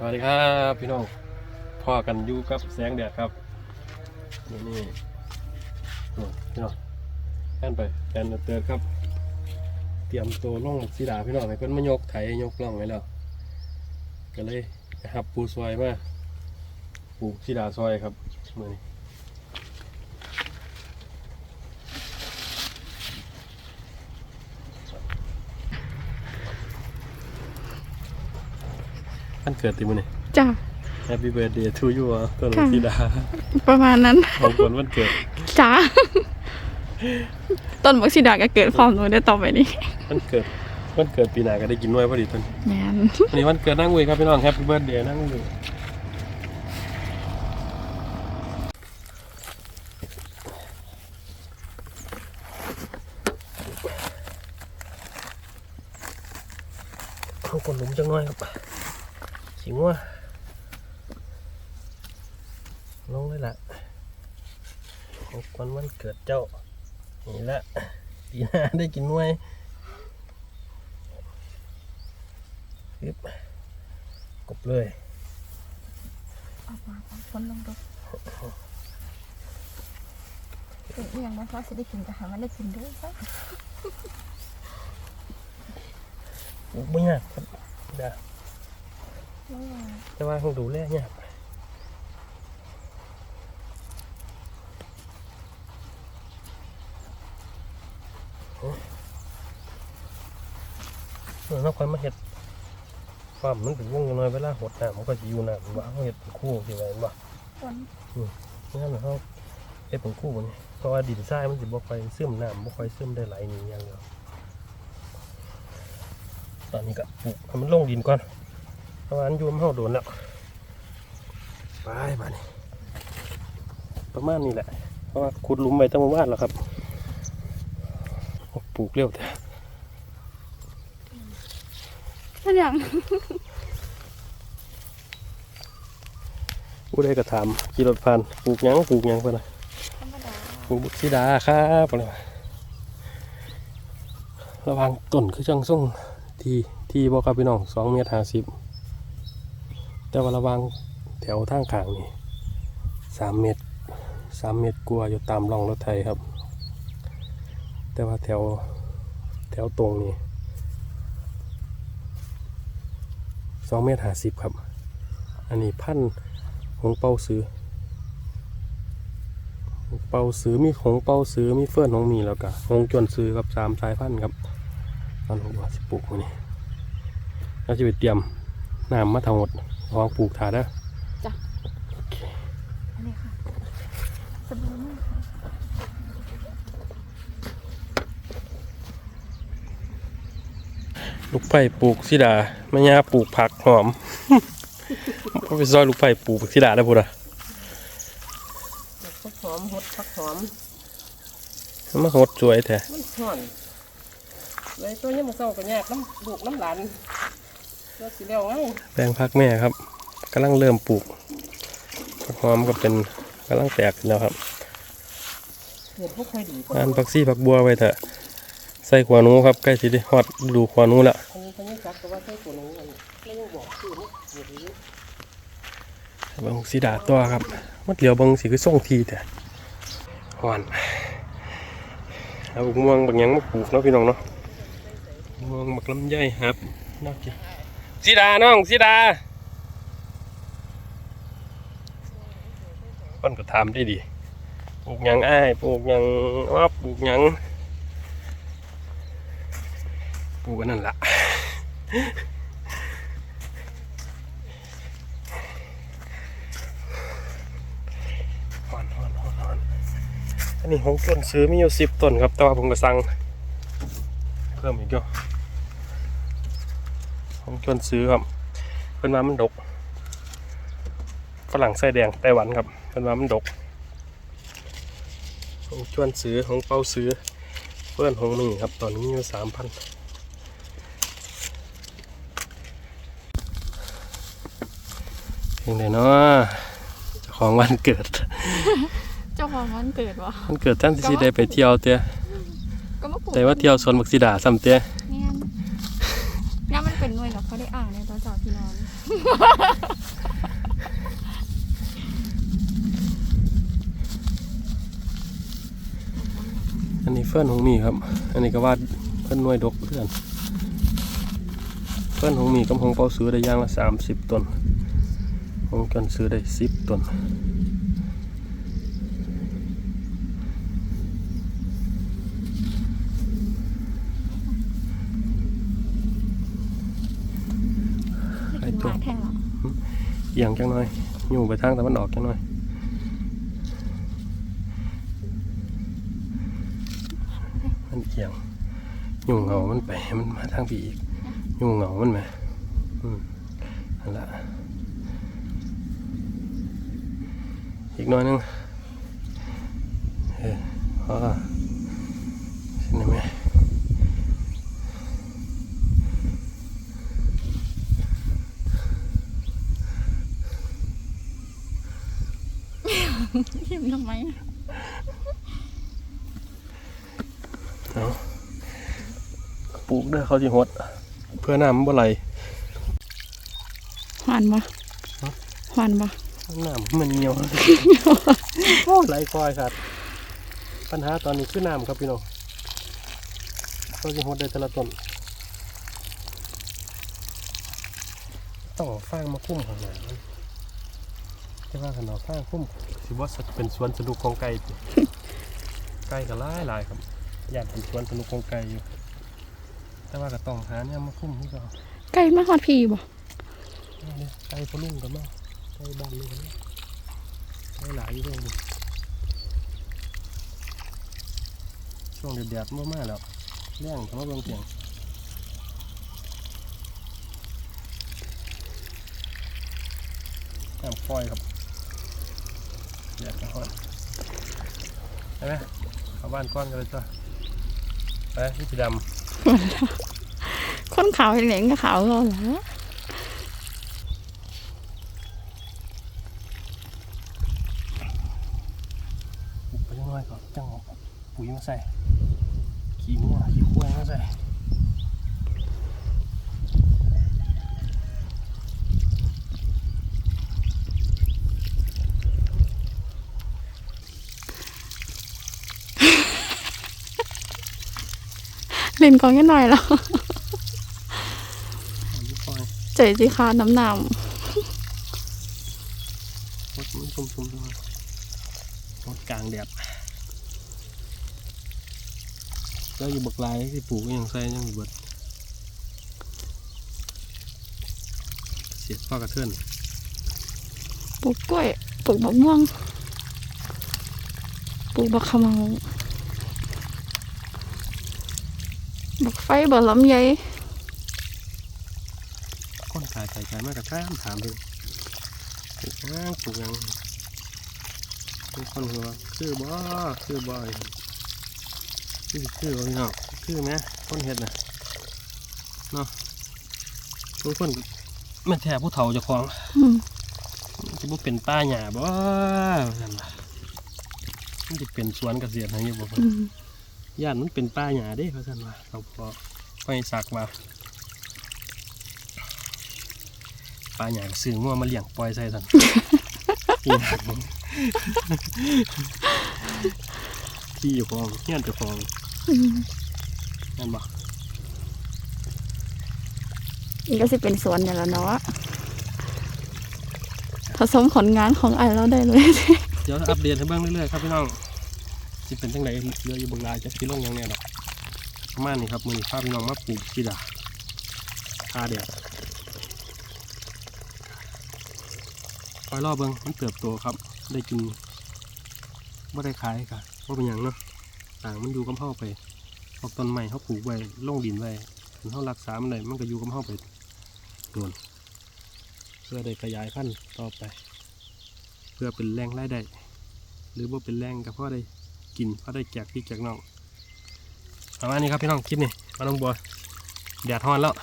สวัสดีครับพี่น้องพ่อกันอยู่กับแสงแดดครับนี่นี่พี่น้องแอนไปแอนเตือนครับ เตรียมตัวล่องสีดาพี่น้องให้เพิ่นมายกไถยกล่องไว้แล้วก็เลยหับปูซอยมาปลูกสีดาซอยครับมือนี้ วันเกิดติมือนี่จ้ะ Happy birthday to you อะต้นค่ะ สีดาประมาณนั้น ของคนวันเกิดจ้า ต้นบักสีดาก็เกิดพร้อมหนูได้ต่อไปนี้วันเกิดวันเกิดปีหน้าก็ได้กินด้วยพอดีต้นแมนวันนี้วันเกิดนั่งคุยครับพี่น้อง Happy birthday นั่งคุยเอาคนหลุมจังน้อยครับ สิงว่าลงเลยล่ะของขวัญวันเกิดเจ้า นี่ละปีหน้าได้กินหน่วยปึ๊บกบเลยคนลงดูเป็นเอียงนะเพราะสิได้กินก็หามันได้กินด้วยซะปลูกไม่ยากครับเดี๋ยว แต่ว่าคงดูแลยากโอ้เออเราค่อยมาเห็ดความมันเป็นวงอย่างน้อยเวลาหดน้ำมันก็จะอยู่น้ำว่าเขาเห็ดเป็นคู่ที่ไหนบ่คนงั้นเขาเฮ็ดเป็นคู่บ่นี่เพราะว่าดินทรายมันสิบ่ค่อยซึมน้ำบ่ค่อยซึมได้ไหลนี่อย่างเดียวตอนนี้ก็ปลูกให้มันลงดินก่อน เพราะว่าอันอยู่มันเฮาโดนแล้วไปบาดนี้ประมาณนี้แหละ เพราะว่าขุดหลุมไว้ตั้งเมื่อวานแล้วครับโอ้ปลูกเร็วแต่นั่นอย่างผู้ใดก็ถามขี่รถผ่านปลูกหยังปลูกหยังเพิ่นน่ะธรรมดาปลูกบุกสีดาครับอะไรวะระหวังต้นคือจังส่งที่ที่บอกกับพี่น้องสองเมตรห้าสิบ แต่ว่าระวังแถวทางขางนี่สามเมตรสามเมตรกลัวอยู่ตามร่องรถไทยครับ แต่ว่าแถวแถวตรงนี้สองเมตรห้าสิบครับ อันนี้พันธุ์ของเป้าซื้อเป่าซื้อมีของเป่าซื้อมีเฟื่อนของมีแล้วก็ของจวนซื้อกับสามสายพันธุ์ครับตอนผมว่าสิปลูกมันนี่เราจะไปเตรียมน้ำมาทั้งหมด วางปลูกถาดนะโอเคอันนี้ค่ะสบู่มากลูกไผ่ปลูกสิดาแม่ย่าปลูกผักหอมพอไปซอยลูกไผ่ปลูกสิดาได้พูดอะผักหอมหดผักหอมมันหดสวยแท้มันห่อนเลยตัวนี้มันเศร้ากันยากน้ำลูกน้ำหลาน แปลงพักแม่ครับกำลังเริ่มปลูกผักหอมก็เป็นกำลังแตกขึ้นแล้วครับเห็ดพวกใครดีกว่างานผักซี่ผักบัวไว้เถอะใส่ขวานูครับใกล้สิได้ฮอดฤดูขวานูแล้วอันนี้เขายังจักก็ว่าใช่ตัวนี้มันไม่ยังบอกชื่อนี่เห็ดนี้เบิ่งสีดาตัวครับมันเหลียวเบิ่งสีคือส่งทีแต่ห่อนเอาบักม่วงบางอย่างมาปลูกเนาะพี่น้องเนาะม่วงบักลำไยครับน่ากิน สีดาน้องสีดาคนก็ถามได้ดีปลูกยังอ้ายปลูกยังว่าปลูกยังปลูกอันนั่นละฮอนฮอนฮอนฮอนอันนี้ของต้นซื้อมีอยู่สิบต้นครับ แต่ว่าผมก็สั่งเพิ่มอีกก็ขอ งต้นซื้อครับ เพิ่นว่ามันดก ฝรั่งไส้แดงไต้หวันครับ เพิ่นว่ามันดก ของชวนซื้อของเป้าซื้อ เพื่อนของมีครับ ตอนนี้มีอยู่สามพันเพียงไดเนาะเจ้าของวันเกิด เจ้าของวันเกิดวะมันเกิดท่านสิได้ไปเที่ยวเตี้ยก็มาปลูกแต่ว่าเที่ยวสวนบักสีดาซ้ำเตี้ย อันนี้เฟื่อนหงมีครับ อันนี้ก็ว่าเฟิร์นน่วยดกเพื่อนเฟิร์นหงมีกับหงเปาซื้อได้ย่างละสามสิบต้นหงกันซื้อได้สิบต้น ได้กินหลายแท่งแล้ว เอียงจังหน่อยอยู่ไปทางตะวันออกจังหน่อยมันเอียงอยู่เหงามันไปมันมาทางพี่อีกอยู่เหงามันไหมอืมนั่นละอีกหน่อยนึงเออพอเห็นไหม ยิ้มทำไม เอาปลูก เด้อเขาสิหด เพื่อน้ำมันบ่ไหลหวานปะฮะหวานปะน้ำมันเหนียวโอ้ไหลคอยครับ ปัญหาตอนนี้คือน้ำครับพี่น้องเขาจะหดได้แต่ละต้นต้องเอาฟางมาคุ้มข้างหน้ามันแต่ว่าขนาดฟางคุ้มสิว่าเป็นสวนสนุกของไก่ติไก่ก็หลายหลายครับอยากเป็นสวนสนุกของไก่อยู่ แต่ว่าก็ต้องหาเนี่ยมาคุ้มนี่ก็ไก่มาหอดพีบ่เนี่ยไก่พะลุงกันมาไก่บ้านนี่กันมาไก่หลายอยู่ตรงนี้ช่วงเดือดๆมากๆแล้วเรื่องคำว่าเบิ่งเสียงน้ำปล่อยครับเดือดนะฮอนไปไหมเข้าบ้านก้อนกันเลยจ้ะไปพี่สีดำ คนขาวเห็นเหลงก็ขาวก็เหรอปลูกไปเรื่อยๆก่อนจังเอาปุ๋ยมาใส่ ขี้งัวขี้ควายมาใส่ เล่นกองแค่หน่อยแล้วอันนี้ควายเจ๋ยจีคาน้ำหนมดมันชุ่มๆด้วยมดกลางแดดแล้วอยู่บักลายที่ปลูกก็ยังใส่ยังอยู่เบิดเสียดพ่อกระเทือนำปลูกกล้วยปลูกมะม่วงปลูกบักขะเมา บักไฟบ่ลำไยคนขายใส่ใจมากกระถามถามเลยปลูกยังปลูกยังมีคนหัวคือบ่คือบ่อยคือคือบ่พี่น้องคือไหมคนเห็ดน่ะเนาะทุกคนแม่นแท้ผู้เฒ่าเจ้าของจะบ่เป็นป้าหญ้าบ่นั่นล่ะมันจะเป็นสวนเกษตรอะไรอยู่บ่อืมย่านมันเป็นป้าหญ้าเด้เขาซั่นว่าเราพอไปสักว่าป้าหญ้าก็ซื้องัวมาเลี้ยงปล่อยใส่ซั่นอีหยังที่อยู่ของเฮียนเจ้าของอืมนั่นบ่นี่ก็สิเป็นสวนอย่างละเนาะผสมผลงานของไอเราได้เลย เดี๋ยวอัปเดตให้เบิ่งเรื่อยๆครับพี่น้อง สิเป็นจังไดเหลืออยู่บางรายจะสิลงยังแน่ดอกประมาณนี้ครับมือนี้พาพี่น้องมาปลูกกีดาคาแดดคอยรอเบิงมันเติบโตครับ ได้กินไม่ได้ขายค่ะว่าเป็นอย่างเนาะต่างมันอยู่กับเฮาไปออกต้นใหม่เขาปลูกไว้ลงดินไว้ถึงเขารักษามันได้มันก็อยู่กับเฮาไปโดนเพื่อได้ขยายพันธุ์ต่อไป เพื่อเป็นแรงรายได้หรือว่าเป็นแรงก็เพราะได้ กินเพราะได้แจกพี่แจกน้องประมาณนี้ครับพี่น้องคลิปนี้มาลงบัวแดดฮ้อนแล้ว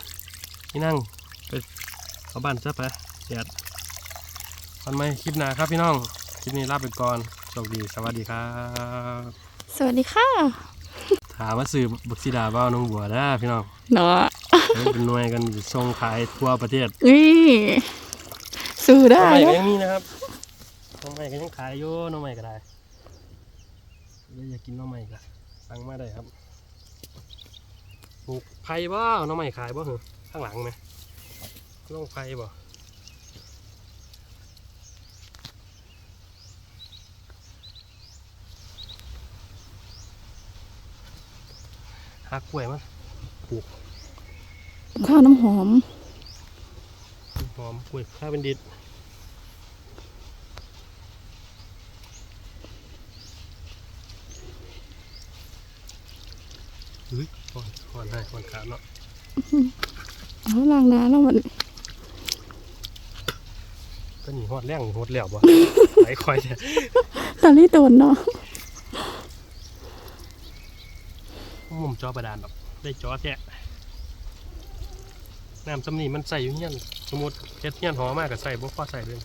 นี่นั่งไปเข้าบ้านซะไปแดดกันไหมคลิปหน้าครับพี่น้องคลิปนี้ลาไปก่อนโชคดีสวัสดีครับสวัสดีค่ะถามว่าสื่อบักซิดาบ้าน้องบัวนะพี่น้องเนาะนี่เป็นหน่วยกันส่งขายทั่วประเทศนี่สู้น้ได้องใหม่ก็นะยังมีนะครับน้องใหม่ก็ยังขายอยู่น้องใหม่ก็ได้ แล้วอยากกินน้องใหม่ก็สั่งมาได้ครับปลูกไผ่บ่น้องใหม่ขายบ่เหรอข้างหลังไหมลงไผ่บ่หักกล้วยมั้ยข้าวน้ำหอม หอมกล้วยข้าวเป็นดิด เฮ้ยหอนหอนให้หอนขาเนาะเอาล้างน้ำแล้วมันก็หนีหอดแรงหอดแล้วบ่ไหลคอยเนี่ยตอนนี้โดนเนาะมุมจอประดานดอกได้จอแท้น้ำสำนีมันใส่อยู่เงี้ยนสมมติเฮ็ดเงี้ยนหอมากก็ใส่บ่พอใส่เลย